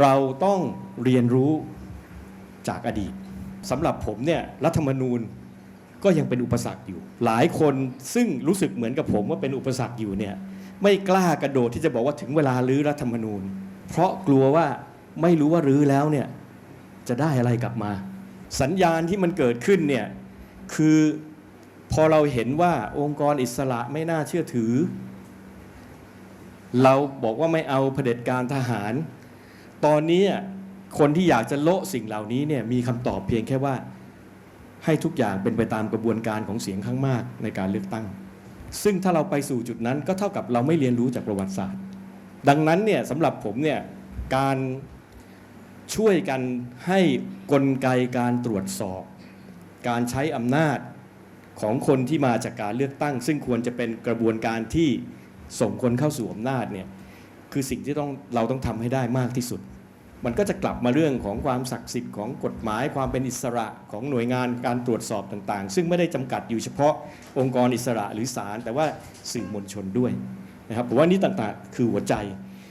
เราต้องเรียนรู้จากอดีตสำหรับผมเนี่ยรัฐธรรมนูญก็ยังเป็นอุปสรรคอยู่ หลายคนซึ่งรู้สึกเหมือนกับผมว่าเป็นอุปสรรคอยู่เนี่ยไม่กล้ากระโดดที่จะบอกว่าถึงเวลารื้อรัฐธรรมนูญ เพราะกลัวว่าไม่รู้ว่ารื้อแล้วเนี่ยจะได้อะไรกลับมา สัญญาณที่มันเกิดขึ้นเนี่ยคือพอเราเห็นว่าองค์กรอิสระไม่น่าเชื่อถือ เราบอกว่าไม่เอาเผด็จการทหาร ตอนนี้คนที่อยากจะโละสิ่งเหล่านี้เนี่ยมีคำตอบเพียงแค่ว่าให้ทุกอย่างเป็นไปตามกระบวนการของเสียงข้างมากในการเลือกตั้ง ซึ่งถ้าเราไปสู่จุดนั้นก็เท่ากับเราไม่เรียนรู้จากประวัติศาสตร์ ดังนั้นเนี่ยสำหรับผมเนี่ยการช่วยกันให้กลไกการตรวจสอบ การใช้อำนาจของคนที่มาจากการเลือกตั้ง ซึ่งควรจะเป็นกระบวนการที่ส่งคนเข้าสู่อำนาจเนี่ย คือสิ่งที่ต้องเราต้องทำให้ได้มากที่สุด มันก็จะกลับมาเรื่องของความศักดิ์สิทธิ์ของกฎหมาย ความเป็นอิสระของหน่วยงานการตรวจสอบต่างๆ ซึ่งไม่ได้จำกัดอยู่เฉพาะองค์กรอิสระหรือศาลแต่ว่าสื่อมวลชนด้วยนะครับผมว่านี่ต่างๆ คือหัวใจ